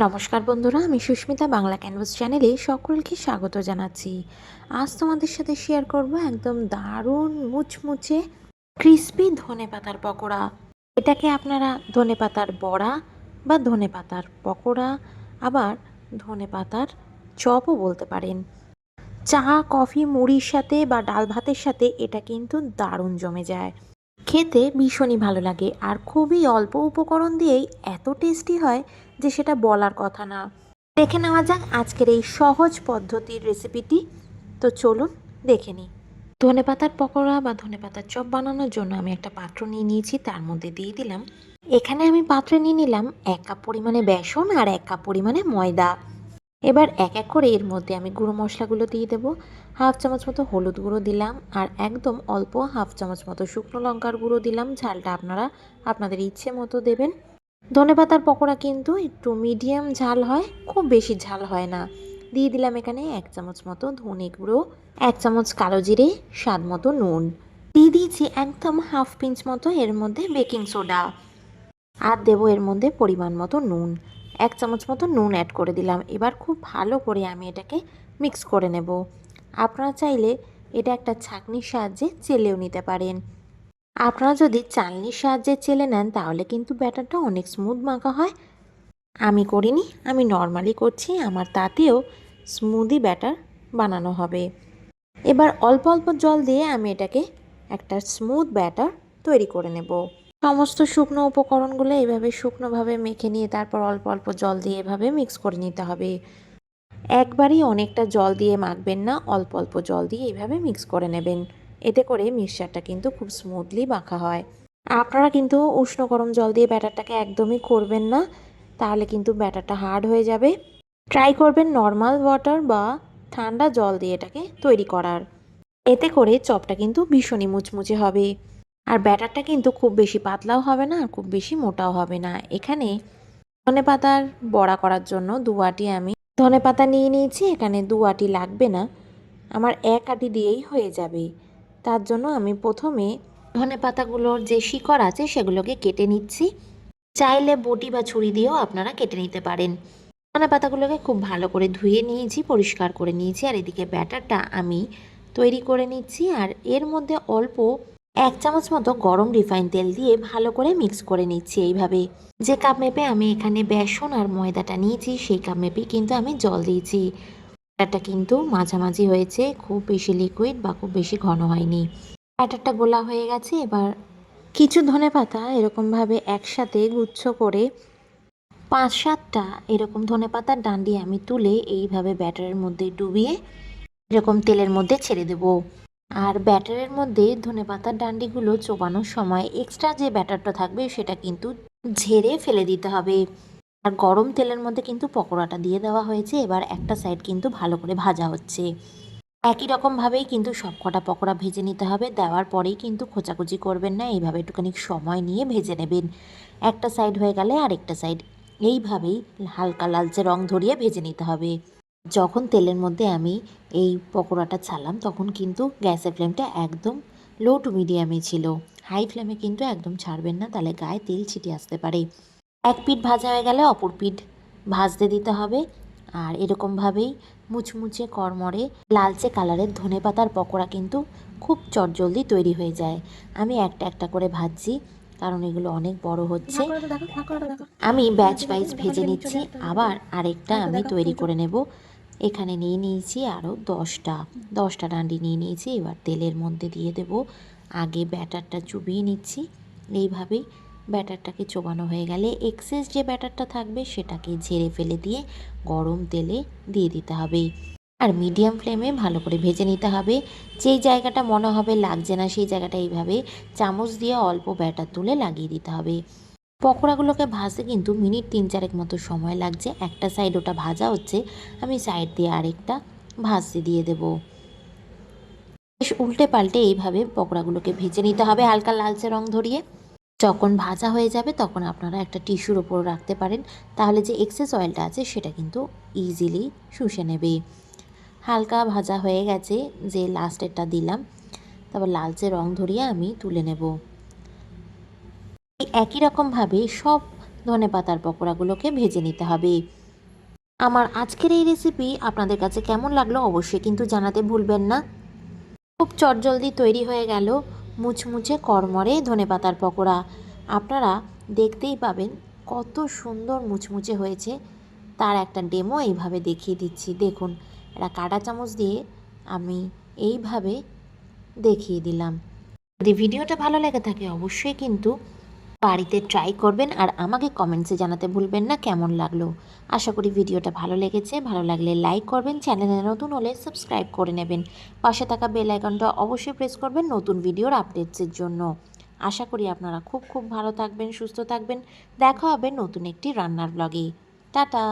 নমস্কার বন্ধুরা, আমি সুস্মিতা বাংলা ক্যানভাস চ্যানেলে সকলকে স্বাগত জানাচ্ছি। আজ তোমাদের সাথে শেয়ার করব একদম দারুণ মুচমুচে ক্রিসপি ধনে পাতার পকোড়া। এটাকে আপনারা ধনে পাতার বড়া বা ধনে পাতার পকোড়া, আবার ধনে পাতার চপও বলতে পারেন। চা, কফি, মুড়ির সাথে বা ডাল ভাতের সাথে এটা কিন্তু দারুণ জমে যায়। খেতে ভীষণই ভালো লাগে আর খুবই অল্প উপকরণ দিয়েই এত টেস্টি হয় যে সেটা বলার কথা না। দেখে নেওয়া যাক আজকের এই সহজ পদ্ধতির রেসিপিটি। তো চলুন দেখে নিই। ধনে পাতার পকোড়া বা ধনে পাতার চপ বানানোর জন্য আমি একটা পাত্র নিয়ে নিয়েছি, তার মধ্যে দিয়ে দিলাম। এখানে আমি পাত্রে নিয়ে নিলাম এক কাপ পরিমাণে বেসন আর এক কাপ পরিমাণে ময়দা। এবার এক এক করে এর মধ্যে আমি গুঁড়ো মশলাগুলো দিয়ে দেবো। হাফ চামচ মতো হলুদ গুঁড়ো দিলাম আর একদম অল্প হাফ চামচ মতো শুকনো লঙ্কার গুঁড়ো দিলাম। ঝালটা আপনারা, আপনাদের ইচ্ছে মতো দেবেন। ধনে পাতার পকোড়া কিন্তু একটু মিডিয়াম ঝাল হয়, খুব বেশি ঝাল হয় না। দিয়ে দিলাম এখানে এক চামচ মতো ধনে গুঁড়ো, এক চামচ কালো জিরে, স্বাদ মতো নুন। দিয়ে দিয়েছি একদম হাফ পিঞ্চ মতো এর মধ্যে বেকিং সোডা আর দেবো এর মধ্যে পরিমাণ মতো নুন। এক চামচ মতো নুন অ্যাড করে দিলাম। এবার খুব ভালো করে আমি এটাকে মিক্স করে নেব। আপনারা চাইলে এটা একটা ছাঁকনির সাহায্যে চেলেও নিতে পারেন। আপনারা যদি চালনির সাহায্যে চেলে নেন, তাহলে কিন্তু ব্যাটারটা অনেক স্মুথ মাখা হয়। আমি করিনি, আমি নর্মালি করছি, আমার তাতেও স্মুদি ব্যাটার বানানো হবে। এবার অল্প অল্প জল দিয়ে আমি এটাকে একটা স্মুথ ব্যাটার তৈরি করে নেব। সমস্ত শুকনো উপকরণগুলো এভাবে শুকনোভাবে মেখে নিয়ে তারপর অল্প অল্প জল দিয়ে এভাবে মিক্স করে নিতে হবে। একবারই অনেকটা জল দিয়ে মাখবেন না, অল্প অল্প জল দিয়ে এইভাবে মিক্স করে নেবেন। এতে করে মিক্সচারটা কিন্তু খুব স্মুথলি মাখা হয়। আপনারা কিন্তু উষ্ণ গরম জল দিয়ে ব্যাটারটাকে একদমই করবেন না, তাহলে কিন্তু ব্যাটারটা হার্ড হয়ে যাবে। ট্রাই করবেন নর্মাল ওয়াটার বা ঠান্ডা জল দিয়ে এটাকে তৈরি করার। এতে করে চপটা কিন্তু ভীষণই মুচমুচে হবে। আর ব্যাটারটা কিন্তু খুব বেশি পাতলাও হবে না আর খুব বেশি মোটাও হবে না। এখানে ধনে পাতার বড়া করার জন্য দু আটি আমি ধনে পাতা নিয়ে নিয়েছি, এখানে দু আটি লাগবে না। আমার এক আটি দিয়েই হয়ে যাবে। তার জন্য আমি প্রথমে ধনে পাতাগুলোর যে শিকড় আছে সেগুলোকে কেটে নিচ্ছি। চাইলে বটি বা ছুরি দিয়েও আপনারা কেটে নিতে পারেন। ধনে পাতাগুলোকে খুব ভালো করে ধুয়ে নিয়েছি, পরিষ্কার করে নিয়েছি আর এদিকে ব্যাটারটা আমি তৈরি করে নিচ্ছি আর এর মধ্যে অল্প এক চামচ মতো গরম রিফাইন তেল দিয়ে ভালো করে মিক্স করে নিচ্ছি এইভাবে। যে কাপ মেপে আমি এখানে বেসন আর ময়দাটা নিয়েছি, সেই কাপ মেপেই কিন্তু আমি জল দিয়েছি। ব্যাটারটা কিন্তু মাঝামাঝি হয়েছে, খুব বেশি লিকুইড বা খুব বেশি ঘন হয়নি। ব্যাটারটা গোলা হয়ে গেছে, এবার কিছু ধনে পাতা এরকমভাবে একসাথে গুচ্ছ করে পাঁচ সাতটা এরকম ধনে পাতার ডান্ডি আমি তুলে এইভাবে ব্যাটারের মধ্যে ডুবিয়ে এরকম তেলের মধ্যে ছেড়ে দেব। আর ব্যাটারের মধ্যে ধনে পাতার ডান্ডিগুলো চোবানোর সময় এক্সট্রা যে ব্যাটারটা থাকবে সেটা কিন্তু ঝেড়ে ফেলে দিতে হবে। আর গরম তেলের মধ্যে কিন্তু পকোড়াটা দিয়ে দেওয়া হয়েছে। এবার একটা সাইড কিন্তু ভালো করে ভাজা হচ্ছে। একই রকমভাবেই কিন্তু সব কটা পকোড়া ভেজে নিতে হবে। দেওয়ার পরেই কিন্তু খোঁচাকুচি করবেন না, এইভাবে একটুখানি সময় নিয়ে ভেজে নেবেন। একটা সাইড হয়ে গেলে আরেকটা সাইড এইভাবেই হালকা লালচে রং ধরিয়ে ভেজে নিতে হবে। যখন তেলের মধ্যে আমি এই পকোড়াটা ছাড়লাম, তখন কিন্তু গ্যাসের ফ্লেমটা একদম লো টু মিডিয়ামে ছিল। হাই ফ্লেমে কিন্তু একদম ছাড়বেন না, তাহলে গায়ে তেল ছিটে আসতে পারে। এক পিঠ ভাজা হয়ে গেলে অপর পিঠ ভাজতে দিতে হবে। আর এরকমভাবেই মুচমুচে কড়মড়ে লালচে কালারের ধনে পাতার পকোড়া কিন্তু খুব চটজলদি তৈরি হয়ে যায়। আমি একটা একটা করে ভাজছি কারণ এগুলো অনেক বড় হচ্ছে। আমি ব্যাচ ওয়াইজ ভেজে নিচ্ছি আবার আরেকটা আমি তৈরি করে নেব। এখানে নিয়ে নিয়েছি আরও দশটা দশটা ডান্ডি নিয়ে নিয়েছি এবার তেলের মধ্যে দিয়ে দেব। আগে ব্যাটারটা চুবিয়ে নিচ্ছি এইভাবেই ব্যাটারটাকে চোবানো হয়ে গেলে এক্সেস যে ব্যাটারটা থাকবে সেটাকে ঝেড়ে ফেলে দিয়ে গরম তেলে দিয়ে দিতে হবে। আর মিডিয়াম ফ্লেমে ভালো করে ভেজে নিতে হবে। যেই জায়গাটা মনে হবে লাগছে না সেই জায়গাটা এইভাবে চামচ দিয়ে অল্প ব্যাটার তুলে লাগিয়ে দিতে হবে। পকোড়াগুলোকে ভাজতে কিন্তু মিনিট তিন চারেক মতো সময় লাগছে। একটা সাইড ওটা ভাজা হচ্ছে, আমি সাইড দিয়ে আরেকটা ভাজতে দিয়ে দেবো। বেশ উল্টে পাল্টে এইভাবে পকোড়াগুলোকে ভেজে নিতে হবে হালকা লালচে রং ধরিয়ে। যখন ভাজা হয়ে যাবে তখন আপনারা একটা টিস্যুর ওপর রাখতে পারেন। তাহলে যে এক্সেস অয়েলটা আছে সেটা কিন্তু ইজিলি শুষে নেবে। হালকা ভাজা হয়ে গেছে যে লাস্টেরটা দিলাম। তারপর লালচে রং ধরিয়ে আমি তুলে নেব। একই রকমভাবে সব ধনে পাতার পকোড়াগুলোকে ভেজে নিতে হবে। আমার আজকের এই রেসিপি আপনাদের কাছে কেমন লাগল অবশ্যই কিন্তু জানাতে ভুলবেন না। খুব চটজলদি তৈরি হয়ে গেল। মুচমুচে কড়মড়ে ধনেপাতার পকোড়া। আপনারা দেখতেই পাবেন কত সুন্দর মুচমুচে হয়েছে। তার একটা ডেমো এইভাবে দেখিয়ে দিচ্ছি। দেখুন এটা কাটা চামচ দিয়ে আমি এইভাবে দেখিয়ে দিলাম। যদি ভিডিওটা ভালো লেগে থাকে, অবশ্যই কিন্তু বাড়িতে ট্রাই করবেন আর আমাকে কমেন্টসে জানাতে ভুলবেন না কেমন লাগল। আশা করি ভিডিওটা ভালো লেগেছে। ভালো লাগলে লাইক করবেন চ্যানেলে নতুন হলে সাবস্ক্রাইব করে নেবেন। পাশে থাকা বেল আইকনটা অবশ্যই প্রেস করবেন নতুন ভিডিওর আপডেটসের জন্য। আশা করি আপনারা খুব খুব ভালো থাকবেন, সুস্থ থাকবেন। দেখা হবে নতুন একটি রান্নার ব্লগে টাটা!